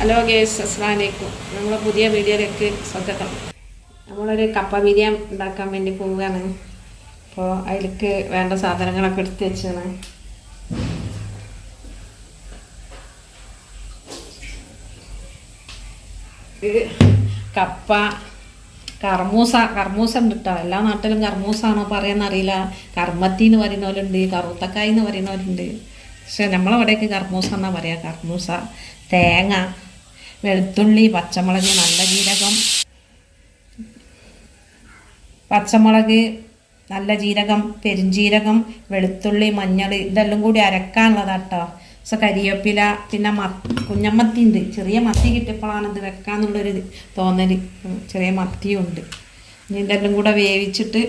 Hello guys അസ്ലാമലൈക്കും നമ്മൾ പുതിയ വീഡിയോയിലേക്ക് സ്വാഗതം. നമ്മളൊരു കപ്പ ബിരിയാണി ഉണ്ടാക്കാൻ വേണ്ടി പോവുകയാണ്. അപ്പോൾ അതിലേക്ക് വേണ്ട സാധനങ്ങളൊക്കെ എടുത്ത് വെച്ചാണ്. കപ്പ കർമൂസ കർമൂസ ഉണ്ട് കേട്ടോ. എല്ലാ നാട്ടിലും കർമൂസാണോ പറയാന്നറിയില്ല കർമ്മത്തി എന്ന് പറയുന്നവരുണ്ട് കറുത്തക്കായ് എന്ന് പറയുന്നവരുണ്ട്. പക്ഷെ നമ്മളവിടെയൊക്കെ കർമൂസ എന്നാ പറയാ? കർമൂസ തേങ്ങ വെളുത്തുള്ളി പച്ചമുളക് നല്ല ജീരകം. പച്ചമുളക് നല്ല ജീരകം പെരുംജീരകം വെളുത്തുള്ളി മഞ്ഞൾ ഇതെല്ലാം കൂടി അരക്കാനുള്ളതാട്ടോ. സോ കരിവേപ്പില പിന്നെ മ കുഞ്ഞമ്മത്തി ഉണ്ട്. ചെറിയ മത്തി കിട്ടിയപ്പോഴാണ് ഇത് വെക്കാന്നുള്ളൊരു തോന്നൽ ചെറിയ മത്തിയും ഉണ്ട് ഇനി ഇതെല്ലാം കൂടെ വേവിച്ചിട്ട്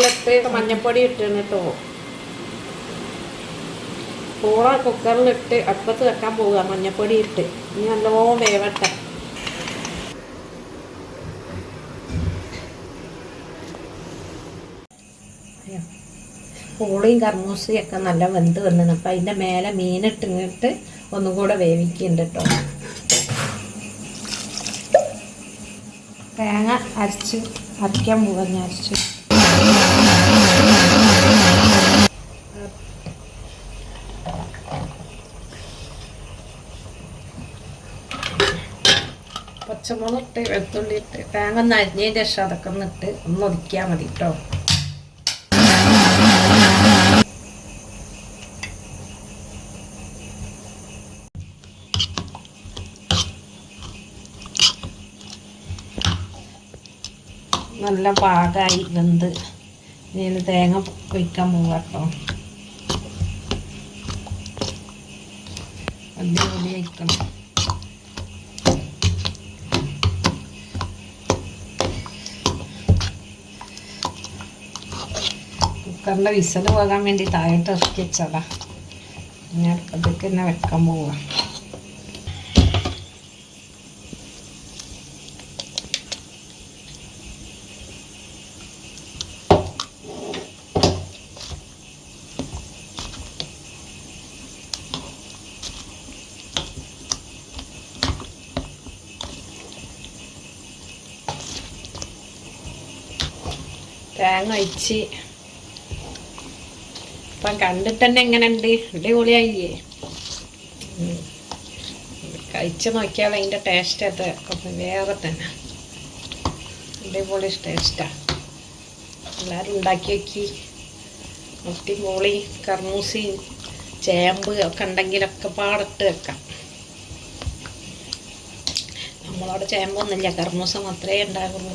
കുക്കറിലിട്ട് മഞ്ഞപ്പൊടി ഇട്ടാണ് കേട്ടോ. പൂള കുക്കറിലിട്ട് അടുപ്പത്ത് വെക്കാൻ പോവുക മഞ്ഞപ്പൊടി ഇട്ട്. ഇനി നല്ലോണം വേവട്ടെ. പൂളയും കർമൂസയും ഒക്കെ നല്ല വെന്ത് വന്നിന് അപ്പം അതിന്റെ മേലെ മീനിട്ടിങ്ങിട്ട് ഒന്നും കൂടെ വേവിക്കുന്നുണ്ട് കേട്ടോ. തേങ്ങ അരച്ച് അരയ്ക്കാൻ പോകാൻ അരച്ച്. പച്ചമുളക് ഇട്ട് വെളുത്തുള്ളി ഇട്ട് തേങ്ങ ഒന്ന് അതൊക്കെ ഒന്ന് ഇട്ട് ഒന്ന് ഒതുക്കിയാൽ മതി കേട്ടോ നല്ല പാകമായി വെന്ത്. ഇനി തേങ്ങ ഒഴിക്കാൻ പോവാട്ടോ അടിപൊളി ഒഴിക്കണം കുക്കറിന്റെ വിസൽ പോകാൻ വേണ്ടി താഴോട്ട് ഇറക്കി വെച്ചതാ. ഞാൻ അതൊക്കെ തന്നെ വെക്കാൻ പോവാ. തേങ്ങ ഒഴിച്ച് ഇപ്പം കണ്ടിട്ട് തന്നെ എങ്ങനെയുണ്ട്? അടിപൊളിയായില്ലേ. കഴിച്ച് നോക്കിയാൽ അതിന്റെ ടേസ്റ്റ് അത് വേറെ തന്നെ. അടിപൊളി ടേസ്റ്റാണ് എല്ലാവരും ഉണ്ടാക്കി വെക്കി മുട്ടി മോളി കർമൂസി ചേമ്പ് ഒക്കെ ഉണ്ടെങ്കിലൊക്കെ പാടിട്ട് വെക്കാം. നമ്മളവിടെ ചേമ്പൊന്നുമില്ല. കർമൂസ മാത്രമേ ഉണ്ടാകുള്ളൂ.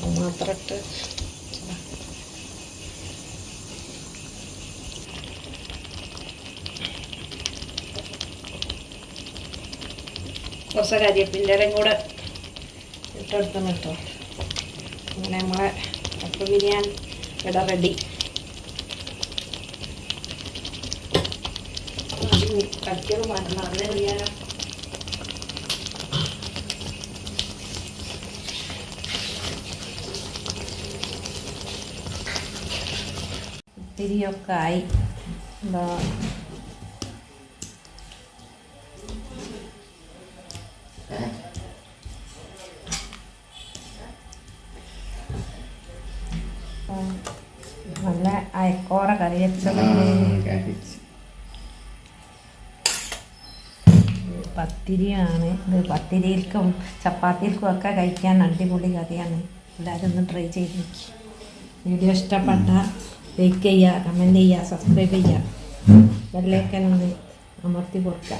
മാത്രം ഇട്ട് കുറച്ച് കരിയപ്പിന്റെ ഇലയും കൂടെ ഇട്ടെടുത്ത് കേട്ടോ. അങ്ങനെ നമ്മളെ കപ്പ ബിരിയാണി ഇവിടെ റെഡി വേണ്ട അങ്ങനെ ബിരിയാണി ഇത്തിരിയൊക്കെ ആയി എന്താ നല്ല അയക്കോറ കറി വെച്ചത്. പത്തിരിയാണ്. ഇത് പത്തിരിയിൽക്കും ചപ്പാത്തിയിൽക്കും ഒക്കെ കഴിക്കാൻ അടിപൊളി കറിയാണ്. എല്ലാവരും ഒന്ന് ട്രൈ ചെയ്ത് നോക്കി. വീഡിയോ ഇഷ്ടപ്പെട്ട ലൈക്ക് കമന്റ് ചെയ്യുക സബ്സ്ക്രൈബ് ചെയ്യുക ബെല്ലൈക്കൻ ഒന്ന് അമർത്തി കൊടുക്കുക